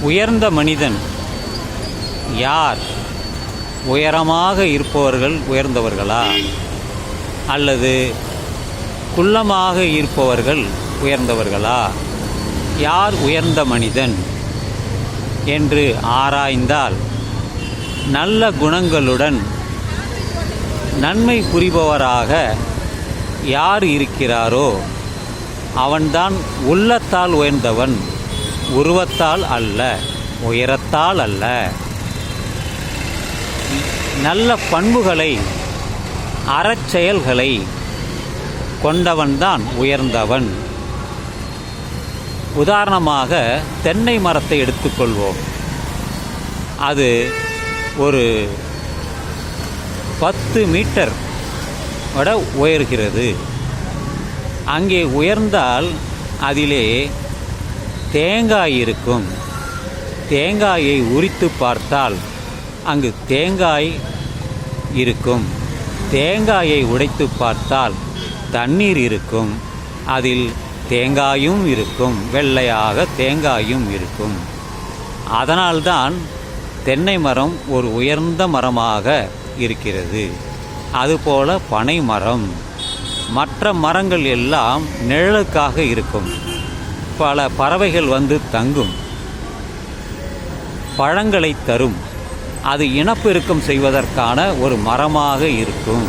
உயர்ந்த மனிதன் யார்? உயரமாக இருப்பவர்கள் உயர்ந்தவர்களா? அல்லது குள்ளமாக இருப்பவர்கள் உயர்ந்தவர்களா? யார் உயர்ந்த மனிதன்? என்று ஆராய்ந்தால் நல்ல குணங்களுடன் நன்மை புரிபவராக யார் இருக்கிறாரோ அவன்தான் உள்ளத்தால் உயர்ந்தவன். உருவத்தால் அல்ல உயரத்தால் அல்ல. நல்ல பண்புகளை அறச்செயல்களை கொண்டவன்தான் உயர்ந்தவன். உதாரணமாக தென்னை மரத்தை எடுத்துக்கொள்வோம். அது ஒரு பத்து மீட்டர் விட உயர்கிறது. அங்கே உயர்ந்தால் அதிலே தேங்காய் இருக்கும். தேங்காயை உரித்து பார்த்தால் அங்கு தேங்காய் இருக்கும். தேங்காயை உடைத்து பார்த்தால் தண்ணீர் இருக்கும். அதில் தேங்காயும் இருக்கும். வெள்ளையாக தேங்காயும் இருக்கும். அதனால்தான் தென்னை மரம் ஒரு உயர்ந்த மரமாக இருக்கிறது. அதுபோல பனை மரம் மற்ற மரங்கள் எல்லாம் நிழலுக்காக இருக்கும். பல பறவைகள் வந்து தங்கும். பழங்களை தரும். அது இனப்பெருக்கம் செய்வதற்கான ஒரு மரமாக இருக்கும்.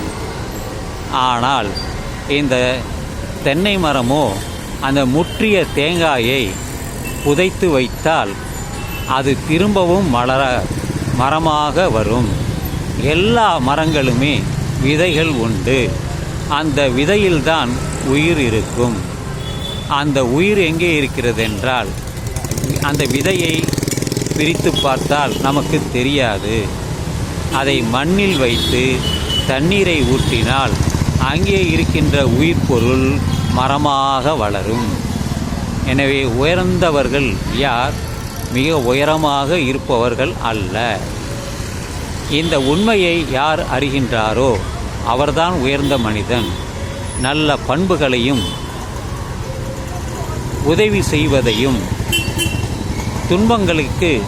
ஆனால் இந்த தென்னை மரமோ அந்த முற்றிய தேங்காயை புதைத்து வைத்தால் அது திரும்பவும் மலர மரமாக வரும். எல்லா மரங்களுமே விதைகள் உண்டு. அந்த விதையில்தான் உயிர் இருக்கும். அந்த உயிர் எங்கே இருக்கிறது என்றால் அந்த விதையை பிரித்து பார்த்தால் நமக்கு தெரியாது. அதை மண்ணில் வைத்து தண்ணீரை ஊற்றினால் அங்கே இருக்கின்ற உயிர் பொருள் மரமாக வளரும். எனவே உயர்ந்தவர்கள் யார்? மிக உயரமாக இருப்பவர்கள் அல்ல. இந்த உண்மையை யார் அறிகின்றாரோ அவர்தான் உயர்ந்த மனிதன். நல்ல பண்புகளையும் உதவி செய்வதையும் துன்பங்களுக்கு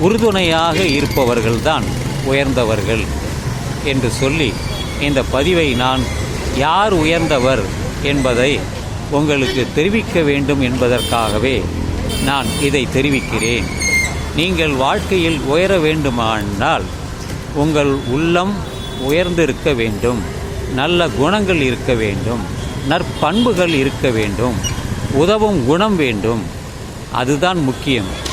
உறுதுணையாக இருப்பவர்கள்தான் உயர்ந்தவர்கள் என்று சொல்லி இந்த பதிவை நான் யார் உயர்ந்தவர் என்பதை உங்களுக்கு தெரிவிக்க வேண்டும் என்பதற்காகவே நான் இதை தெரிவிக்கிறேன். நீங்கள் வாழ்க்கையில் உயர வேண்டுமானால் உங்கள் உள்ளம் உயர்ந்திருக்க வேண்டும். நல்ல குணங்கள் இருக்க வேண்டும். நற்பண்புகள் இருக்க வேண்டும். உதவும் குணம் வேண்டும். அதுதான் முக்கியம்.